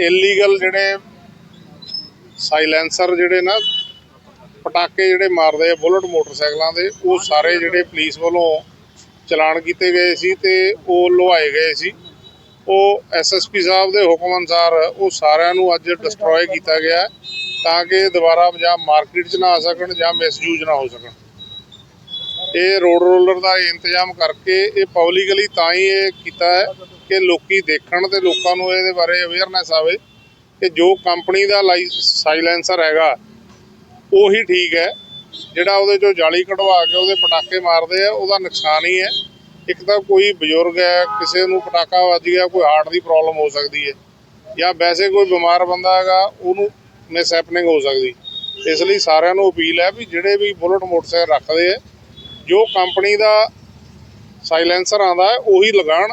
Illegal ਜਿਹੜੇ silencer ਜਿਹੜੇ ਨਾ, ਪਟਾਕੇ ਜਿਹੜੇ ਮਾਰਦੇ ਆ ਬੁਲਟ ਮੋਟਰਸਾਈਕਲਾਂ ਦੇ, ਉਹ ਸਾਰੇ ਜਿਹੜੇ ਪੁਲਿਸ ਵੱਲੋਂ ਚਲਾਨ ਕੀਤੇ ਗਏ ਸੀ ਤੇ ਉਹ ਲੁਹਾਏ ਗਏ ਸੀ। ਉਹ ਐਸਐਸਪੀ ਸਾਹਿਬ ਦੇ ਹੁਕਮ ਅਨੁਸਾਰ ਉਹ ਸਾਰਿਆਂ ਨੂੰ ਅੱਜ ਡਿਸਟਰੋਏ ਕੀਤਾ ਗਿਆ ਤਾਂ ਕਿ ਦੁਬਾਰਾ ਜਾਂ ਮਾਰਕੀਟ 'ਚ ਨਾ ਆ ਸਕਣ ਜਾਂ ਮਿਸਯੂਜ਼ ਨਾ ਹੋ ਸਕਣ। ਇਹ ਰੋਡ ਰੋਲਰ ਦਾ ਇੰਤਜ਼ਾਮ ਕਰਕੇ ਇਹ ਪਬਲਿਕਲੀ ਤਾਂ ਹੀ ਇਹ ਕੀਤਾ ਹੈ ਕਿ ਲੋਕੀ ਦੇਖਣ ਤੇ ਲੋਕਾਂ ਨੂੰ ਇਹਦੇ ਬਾਰੇ ਅਵੇਅਰਨੈਸ ਆਵੇ ਕਿ ਜੋ ਕੰਪਨੀ ਦਾ ਸਾਇਲੈਂਸਰ ਹੈਗਾ, ਉਹੀ ਠੀਕ ਹੈ। ਜਿਹੜਾ ਉਹਦੇ ਚੋਂ ਜਾਲੀ ਕਢਵਾ ਕੇ ਉਹਦੇ ਪਟਾਕੇ ਮਾਰਦੇ ਆ, ਉਹਦਾ ਨੁਕਸਾਨ ਹੀ ਹੈ। ਇੱਕ ਤਾਂ ਕੋਈ ਬਜ਼ੁਰਗ ਹੈ, ਕਿਸੇ ਨੂੰ ਪਟਾਕਾ ਵੱਜ ਗਿਆ, ਕੋਈ ਹਾਰਟ ਦੀ ਪ੍ਰੋਬਲਮ ਹੋ ਸਕਦੀ ਹੈ। ਜਾਂ ਵੈਸੇ ਕੋਈ ਬਿਮਾਰ ਬੰਦਾ ਹੈਗਾ, ਉਹਨੂੰ ਮਿਸ ਹੈਪਨਿੰਗ ਹੋ ਸਕਦੀ। ਇਸ ਲਈ ਸਾਰਿਆਂ ਨੂੰ ਅਪੀਲ ਹੈ ਵੀ ਜਿਹੜੇ ਵੀ ਬੁਲਟ ਮੋਟਰਸਾਈਕਲ ਰੱਖਦੇ ਆ ਜੋ ਕੰਪਨੀ ਦਾ ਸਾਇਲੈਂਸਰ ਆਂਦਾ ਹੈ ਉਹੀ ਲਗਾਉਣ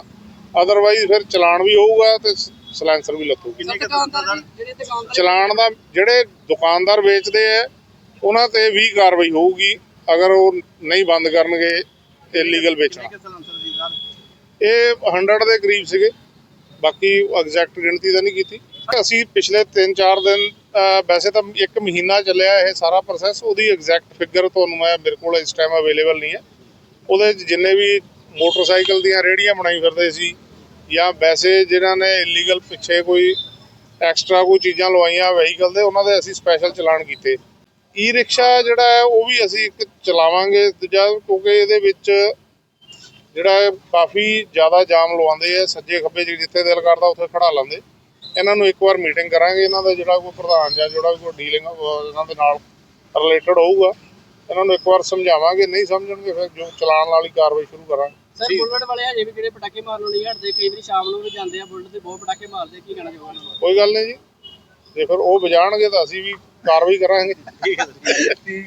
ਅਦਰਵਾਈਜ਼ ਫਿਰ ਚਲਾਨ ਵੀ ਹੋਊਗਾ ਤੇ ਸਾਇਲੈਂਸਰ ਵੀ ਦੁਕਾਨਦਾਰ ਚਲਾਨ ਦਾ ਜਿਹੜੇ ਦੁਕਾਨਦਾਰ ਵੇਚਦੇ ਆ ਉਹਨਾਂ ਤੇ ਵੀ ਕਾਰਵਾਈ ਹੋਊਗੀ। ਅਗਰ ਉਹ ਨਹੀਂ ਬੰਦ ਕਰਨਗੇ ਇਲੀਗਲ ਵੇਚਣਾ। ਇਹ 100 ਦੇ ਕਰੀਬ ਸੀਗੇ। ਬਾਕੀ ਐਗਜ਼ੈਕਟ ਗਿਣਤੀ ਤਾਂ ਨਹੀਂ ਕੀਤੀ। ਅਸੀਂ ਪਿਛਲੇ 3-4 ਦਿਨ ਵੈਸੇ ਤਾਂ ਇੱਕ ਮਹੀਨਾ ਚੱਲਿਆ ਇਹ ਸਾਰਾ ਪ੍ਰੋਸੈਸ ਉਹਦੀ ਐਗਜ਼ੈਕਟ ਫਿਗਰ ਤੁਹਾਨੂੰ ਮੈਂ ਮੇਰੇ ਕੋਲ ਇਸ ਟਾਈਮ ਅਵੇਲੇਬਲ ਨਹੀਂ ਹੈ। ਉਹਦੇ 'ਚ ਜਿੰਨੇ ਵੀ ਮੋਟਰਸਾਈਕਲ ਦੀਆਂ ਰੇਹੜੀਆਂ ਬਣਾਈ ਫਿਰਦੇ ਸੀ, ਜਾਂ ਵੈਸੇ ਜਿਨ੍ਹਾਂ ਨੇ ਇਲੀਗਲ ਪਿੱਛੇ ਕੋਈ ਐਕਸਟਰਾ ਕੋਈ ਚੀਜ਼ਾਂ ਲਵਾਈਆਂ ਵਹੀਕਲ ਦੇ, ਉਹਨਾਂ ਦੇ ਅਸੀਂ ਸਪੈਸ਼ਲ ਚਲਾਨ ਕੀਤੇ। ਈ ਰਿਕਸ਼ਾ ਜਿਹੜਾ ਹੈ, ਉਹ ਵੀ ਅਸੀਂ ਇੱਕ ਚਲਾਵਾਂਗੇ, ਦੂਜਾ ਕਿਉਂਕਿ ਇਹਦੇ ਵਿੱਚ ਜਿਹੜਾ ਕਾਫੀ ਜ਼ਿਆਦਾ ਜਾਮ ਲਵਾਉਂਦੇ ਆ, ਸੱਜੇ ਖੱਬੇ ਜਿਹੇ ਜਿੱਥੇ ਦਿਲ ਕਰਦਾ ਉੱਥੇ ਖੜਾ ਲਾਉਂਦੇ। ਇਹਨਾਂ ਨੂੰ ਇੱਕ ਵਾਰ ਮੀਟਿੰਗ ਕਰਾਂਗੇ ਇਹਨਾਂ ਦਾ ਜਿਹੜਾ ਕੋਈ ਪ੍ਰਧਾਨ ਜਾਂ ਜਿਹੜਾ ਕੋਈ ਡੀਲਿੰਗ ਇਹਨਾਂ ਦੇ ਨਾਲ ਰਿਲੇਟਡ ਹੋਊਗਾ ਇਹਨਾਂ ਨੂੰ ਇੱਕ ਵਾਰ ਸਮਝਾਵਾਂਗੇ ਨਹੀਂ ਸਮਝਣਗੇ ਫਿਰ ਜੋ ਚਲਾਨ ਵਾਲੀ ਕਾਰਵਾਈ ਸ਼ੁਰੂ ਕਰਾਂਗੇ। ਸਰ ਬੁਲਟ ਵਾਲੇ ਹਜੇ ਵੀ ਜਿਹੜੇ ਪਟਾਕੇ ਮਾਰਨ ਨਹੀਂ ਹਟਦੇ ਕਈ ਵਾਰੀ ਸ਼ਾਮ ਨੂੰ ਵੀ ਜਾਂਦੇ ਆ ਬੁਲਟ ਤੇ ਬਹੁਤ ਪਟਾਕੇ ਮਾਰਦੇ ਕੀ ਕਹਿਣਾ ਚਾਹੋਗੇ? ਉਹਨਾਂ ਨੂੰ ਕੋਈ ਗੱਲ ਨਹੀਂ ਜੀ। ਜੇ ਫਿਰ ਉਹ ਵਜਾਣਗੇ ਤਾਂ ਅਸੀਂ ਵੀ ਕਾਰਵਾਈ ਕਰਾਂਗੇ।